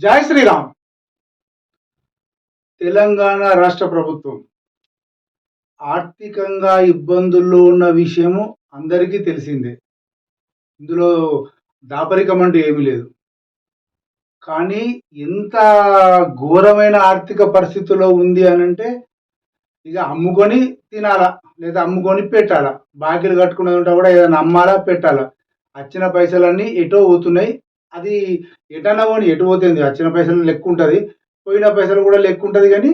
జై శ్రీరామ్. తెలంగాణ రాష్ట్ర ప్రభుత్వం. ఆర్థికంగా ఇబ్బందుల్లో ఉన్న విషయము అందరికీ తెలిసిందే. ఇందులో దాపరికం అంటూ ఏమీ లేదు. కానీ ఎంత ఘోరమైన ఆర్థిక పరిస్థితుల్లో ఉంది అని అంటే ఇక అమ్ముకొని తినాలా లేదా అమ్ముకొని పెట్టాలా. బాకీలు కట్టుకునేది ఉంటే కూడా ఏదైనా అమ్మాలా పెట్టాలా. వచ్చిన పైసలన్నీ ఎటో పోతున్నాయి. అది ఎటన్నా పోని ఎటు పోతుంది? వచ్చిన పైసలు లెక్క ఉంటుంది పోయిన పైసలు కూడా లెక్క ఉంటుంది కానీ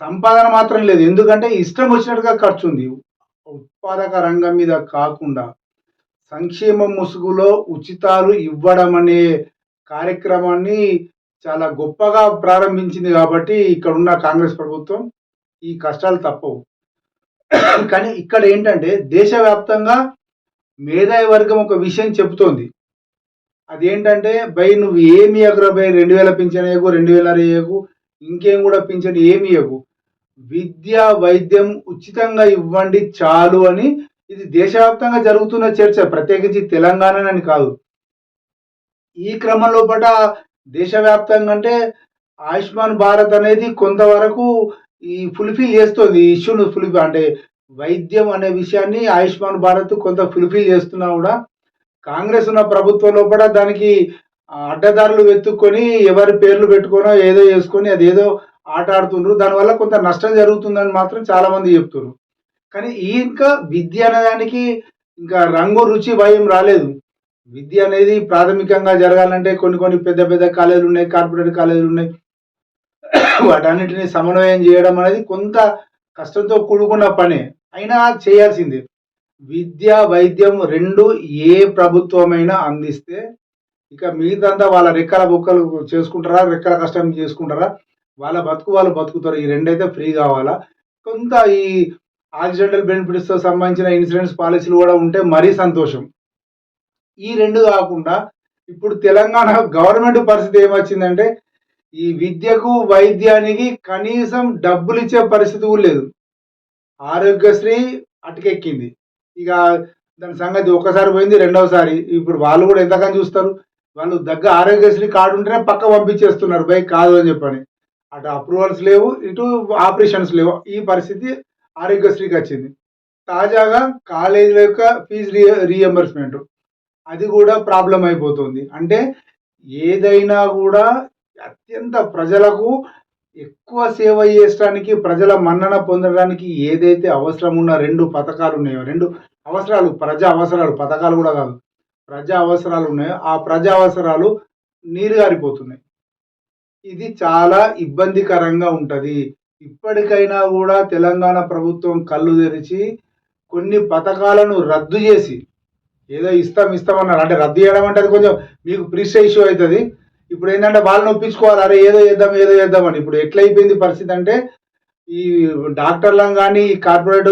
సంపాదన మాత్రం లేదు. ఎందుకంటే ఇష్టం వచ్చినట్టుగా ఖర్చు ఉంది ఉత్పాదక రంగం మీద కాకుండా సంక్షేమ ముసుగులో ఉచితాలు ఇవ్వడం అనే కార్యక్రమాన్ని చాలా గొప్పగా ప్రారంభించింది కాబట్టి ఇక్కడ ఉన్న కాంగ్రెస్ ప్రభుత్వం ఈ కష్టాలు తప్పవు. కానీ ఇక్కడ ఏంటంటే దేశవ్యాప్తంగా మేధావి వర్గం ఒక విషయం చెబుతోంది. అదేంటంటే బై నువ్వు ఏమి ఎగురా బై? రెండు వేల పింఛన్ వేయకు రెండు వేల వేయకు ఇంకేం కూడా పింఛన్ ఏమి ఇవ్వకు విద్య వైద్యం ఉచితంగా ఇవ్వండి చాలు అని ఇది దేశవ్యాప్తంగా జరుగుతున్న చర్చ. ప్రత్యేకించి తెలంగాణ అని కాదు. ఈ క్రమంలో పట దేశవ్యాప్తంగా అంటే ఆయుష్మాన్ భారత్ అనేది కొంతవరకు ఈ ఫుల్ఫిల్ చేస్తుంది. ఈ ఇష్యూను ఫుల్ఫిల్ అంటే వైద్యం అనే విషయాన్ని ఆయుష్మాన్ భారత్ కొంత ఫుల్ఫిల్ చేస్తున్నా కూడా కాంగ్రెస్ ఉన్న ప్రభుత్వం లోపల దానికి అడ్డదారులు వెతుక్కొని ఎవరి పేర్లు పెట్టుకోనో ఏదో చేసుకొని అదేదో ఆట ఆడుతుండ్రు. దానివల్ల కొంత నష్టం జరుగుతుందని మాత్రం చాలామంది చెప్తున్నారు కానీ ఈ ఇంకా విద్య అనేదానికి ఇంకా రంగు రుచి భయం రాలేదు. విద్య అనేది ప్రాథమికంగా జరగాలంటే కొన్ని కొన్ని పెద్ద పెద్ద కాలేజీలు ఉన్నాయి కార్పొరేట్ కాలేజీలు ఉన్నాయి. వాటన్నిటిని సమన్వయం చేయడం అనేది కొంత కష్టంతో కూడుకున్న పనే. అయినా చేయాల్సిందే. విద్య వైద్యం రెండు ఏ ప్రభుత్వమైనా అందిస్తే ఇక మిగతా వాళ్ళ రెక్కల బొక్కలు చేసుకుంటారా రెక్కల కష్టం చేసుకుంటారా? వాళ్ళ బతుకు వాళ్ళు బతుకుతారు. ఈ రెండైతే ఫ్రీ కావాలా? కొంత ఈ ఆక్సిడెంటల్ బెనిఫిట్స్తో సంబంధించిన ఇన్సూరెన్స్ పాలసీలు కూడా ఉంటే మరీ సంతోషం. ఈ రెండు కాకుండా ఇప్పుడు తెలంగాణ గవర్నమెంట్ పరిస్థితి ఏమొచ్చిందంటే ఈ విద్యకు వైద్యానికి కనీసం డబ్బులు ఇచ్చే పరిస్థితి కూడా లేదు. ఆరోగ్యశ్రీ అటుకెక్కింది. ఇక దాని సంగతి ఒకసారి పోయింది రెండవసారి. ఇప్పుడు వాళ్ళు కూడా ఎంతకని చూస్తారు. వాళ్ళు దగ్గర ఆరోగ్యశ్రీ కార్డు ఉంటేనే పక్క పంపించేస్తున్నారు. బైక్ కాదు అని చెప్పని. అటు అప్రూవల్స్ లేవు ఇటు ఆపరేషన్స్ లేవు. ఈ పరిస్థితి ఆరోగ్యశ్రీకి వచ్చింది. తాజాగా కాలేజీల యొక్క ఫీజు రీ రీఎంబర్స్మెంట్ అది కూడా ప్రాబ్లం అయిపోతుంది. అంటే ఏదైనా కూడా అత్యంత ప్రజలకు ఎక్కువ సేవ చేయడానికి ప్రజల మన్నన పొందడానికి ఏదైతే అవసరం ఉన్న రెండు పథకాలు ఉన్నాయో రెండు అవసరాలు ప్రజా అవసరాలు పథకాలు కూడా కాదు. ప్రజా అవసరాలు ఉన్నాయో ఆ ప్రజా అవసరాలు నీరు గారిపోతున్నాయి. ఇది చాలా ఇబ్బందికరంగా ఉంటుంది. ఇప్పటికైనా కూడా తెలంగాణ ప్రభుత్వం కళ్ళు తెరిచి కొన్ని పథకాలను రద్దు చేసి ఏదో ఇస్తాం ఇస్తామన్నారు అంటే రద్దు చేయడం అంటే అది కొంచెం మీకు ప్రిస్టే ఇష్యూ అవుతుంది. ఇప్పుడు ఏంటంటే వాళ్ళని ఒప్పించుకోవాలి. అరే ఏదో చేద్దాం ఏదో చేద్దామని ఇప్పుడు ఎట్లయిపోయింది పరిస్థితి అంటే ఈ డాక్టర్లను కానీ ఈ కార్పొరేట్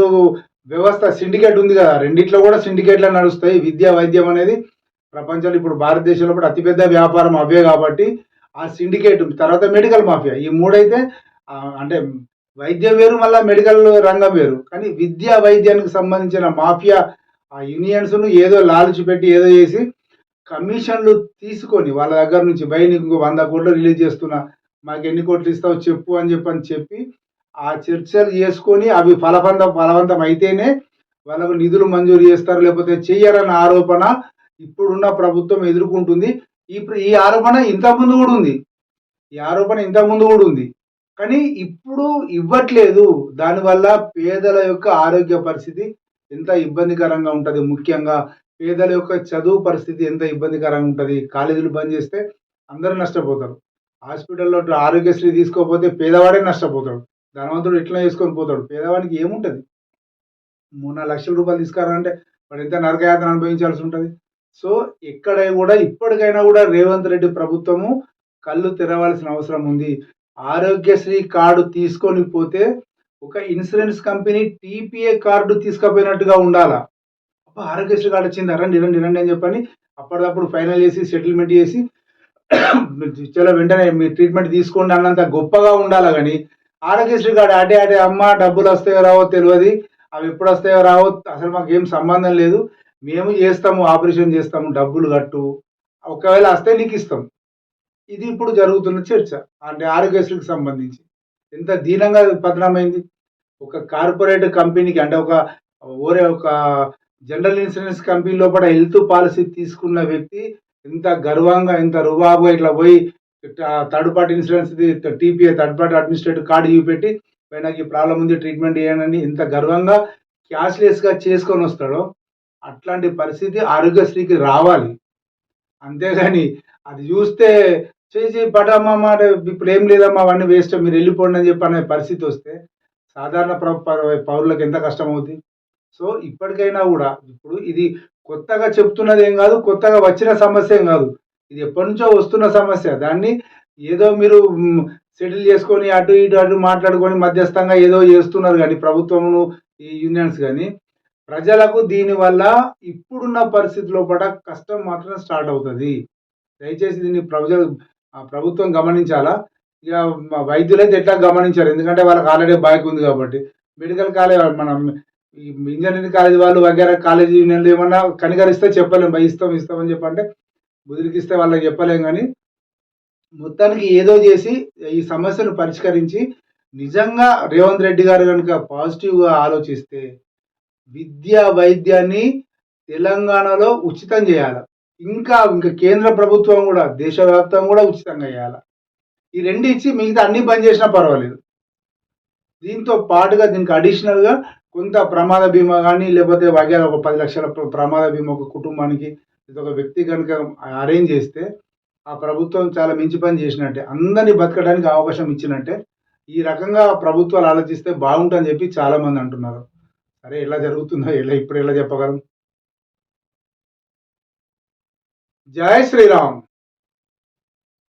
వ్యవస్థ సిండికేట్ ఉంది కదా. రెండిట్లో కూడా సిండికేట్లు నడుస్తాయి. విద్య వైద్యం అనేది ప్రపంచంలో ఇప్పుడు భారతదేశంలో కూడా అతిపెద్ద వ్యాపారం అవే కాబట్టి ఆ సిండికేట్ తర్వాత మెడికల్ మాఫియా. ఈ మూడైతే అంటే వైద్యం వేరు మళ్ళీ మెడికల్ రంగం వేరు. కానీ విద్యా వైద్యానికి సంబంధించిన మాఫియా ఆ యూనియన్స్ను ఏదో లాలిచి పెట్టి ఏదో చేసి కమిషన్లు తీసుకొని వాళ్ళ దగ్గర నుంచి భయ నీకు ఇంకో వంద కోట్లు రిలీజ్ చేస్తున్నా మాకు ఎన్ని కోట్లు ఇస్తావు చెప్పు అని చెప్పి అని చెప్పి ఆ చర్చలు చేసుకొని అవి ఫలవంతం ఫలవంతం అయితేనే వాళ్ళకు నిధులు మంజూరు చేస్తారు లేకపోతే చెయ్యరన్న ఆరోపణ ఇప్పుడున్న ప్రభుత్వం ఎదుర్కొంటుంది. ఈ ఈ ఆరోపణ ఇంతకుముందు కూడా ఉంది. ఈ ఆరోపణ ఇంతకుముందు కూడా ఉంది. కానీ ఇప్పుడు ఇవ్వట్లేదు. దానివల్ల పేదల యొక్క ఆరోగ్య పరిస్థితి ఎంత ఇబ్బందికరంగా ఉంటుంది. ముఖ్యంగా పేదల యొక్క చదువు పరిస్థితి ఎంత ఇబ్బందికరంగా ఉంటుంది కాలేజీలు బంద్ చేస్తే అందరూ నష్టపోతారు. హాస్పిటల్లో ఆరోగ్యశ్రీ తీసుకోకపోతే పేదవాడే నష్టపోతాడు. ధనవంతుడు ఎట్లా చేసుకొని పోతాడు. పేదవాడికి ఏముంటుంది? మూడు నాలుగు లక్షల రూపాయలు తీసుకురారంటే వాడు ఎంత నరకయాత్ర అనుభవించాల్సి ఉంటుంది? సో ఎక్కడ కూడా ఇప్పటికైనా కూడా రేవంత్ రెడ్డి ప్రభుత్వము కళ్ళు తెరవాల్సిన అవసరం ఉంది. ఆరోగ్యశ్రీ కార్డు తీసుకొని పోతే ఒక ఇన్సూరెన్స్ కంపెనీ టీపీఏ కార్డు తీసుకుపోయినట్టుగా ఉండాలా? ఆరోగ్యశ్రీ కార్డు వచ్చింది రండి రండి రండి అని చెప్పని అప్పటికప్పుడు ఫైనల్ చేసి సెటిల్మెంట్ చేసి చాలా వెంటనే మీ ట్రీట్మెంట్ తీసుకోండి అన్నంత గొప్పగా ఉండాలి కానీ ఆరోగ్యశ్రీ కార్డు అటే అటే అమ్మ డబ్బులు వస్తాయో రావో తెలియదు అవి ఎప్పుడు వస్తాయో రావో అసలు మాకు ఏం సంబంధం లేదు. మేము చేస్తాము ఆపరేషన్ చేస్తాము డబ్బులు కట్టు ఒకవేళ వస్తే నీకు ఇస్తాం. ఇది ఇప్పుడు జరుగుతున్న చర్చ అంటే ఆరోగ్యశ్రీకి సంబంధించి. ఎంత దీనంగా పతనమైంది. ఒక కార్పొరేట్ కంపెనీకి అంటే ఒక ఓరే ఒక జనరల్ ఇన్సూరెన్స్ కంపెనీ లోపల హెల్త్ పాలసీ తీసుకున్న వ్యక్తి ఎంత గర్వంగా ఎంత రుబాబుగా ఇట్లా పోయి third party insurance TPA third party administrative card చూపెట్టి పైన నాకు ఈ ప్రాబ్లం ఉంది ట్రీట్మెంట్ చేయనని ఇంత గర్వంగా క్యాష్లెస్గా చేసుకొని వస్తాడో అట్లాంటి పరిస్థితి ఆరోగ్యశ్రీకి రావాలి. అంతేగాని అది చూస్తే చేసి పటమ్మా మాట ఇప్పుడు ఏం లేదమ్మా అవన్నీ వేస్ట్ మీరు వెళ్ళిపోండి అని చెప్పి అనే పరిస్థితి వస్తే సాధారణ ప్ర- పౌరులకు ఎంత కష్టం అవుతుంది సో ఇప్పటికైనా కూడా ఇప్పుడు ఇది కొత్తగా చెప్తున్నది ఏం కాదు కొత్తగా వచ్చిన సమస్య ఏం కాదు. ఇది ఎప్పటి నుంచో వస్తున్న సమస్య. దాన్ని ఏదో మీరు సెటిల్ చేసుకొని అటు ఇటు అటు మాట్లాడుకొని మధ్యస్థంగా ఏదో చేస్తున్నారు కానీ ప్రభుత్వము ఈ యూనియన్స్ కానీ. ప్రజలకు దీనివల్ల ఇప్పుడున్న పరిస్థితిలో పడ కష్టం మాత్రం స్టార్ట్ అవుతుంది. దయచేసి దీన్ని ప్రజలు ఆ ప్రభుత్వం గమనించాలా? ఇక మా వైద్యులైతే ఎట్లా గమనించారు? ఎందుకంటే వాళ్ళకి ఆల్రెడీ బైక్ ఉంది కాబట్టి. మెడికల్ కాలేజ్ మనం ఈ ఇంజనీరింగ్ కాలేజ్ వాళ్ళు వగేరా కాలేజీ యూనియన్లు ఏమన్నా కనికరిస్తే చెప్పలేం భయ ఇస్తాం ఇస్తామని చెప్పంటే బుదిరికిస్తే వాళ్ళకి చెప్పలేం కానీ మొత్తానికి ఏదో చేసి ఈ సమస్యను పరిష్కరించి నిజంగా రేవంత్ రెడ్డి గారు కనుక పాజిటివ్గా ఆలోచిస్తే విద్య వైద్యాన్ని తెలంగాణలో ఉచితం చేయాలి. ఇంకా ఇంకా కేంద్ర ప్రభుత్వం కూడా దేశవ్యాప్తంగా కూడా ఉచితంగా చేయాలి. ఈ రెండు ఇచ్చి మిగతా అన్ని బంద్ చేసినా పర్వాలేదు. దీంతో పాటుగా దీనికి అడిషనల్గా కొంత ప్రమాద బీమా కానీ లేకపోతే వగేరా ఒక పది లక్షల ప్రమాద బీమా ఒక కుటుంబానికి ఒక వ్యక్తి కనుక అరేంజ్ చేస్తే ఆ ప్రభుత్వం చాలా మించి పని చేసినట్టే. అందరినీ బతకడానికి అవకాశం ఇచ్చినట్టే. ఈ రకంగా ప్రభుత్వాలు ఆలోచిస్తే బాగుంటుందని చెప్పి చాలామంది అంటున్నారు. సరే ఎలా జరుగుతుందో ఎలా ఇప్పుడు ఎలా చెప్పగలం? జయ శ్రీరామ్!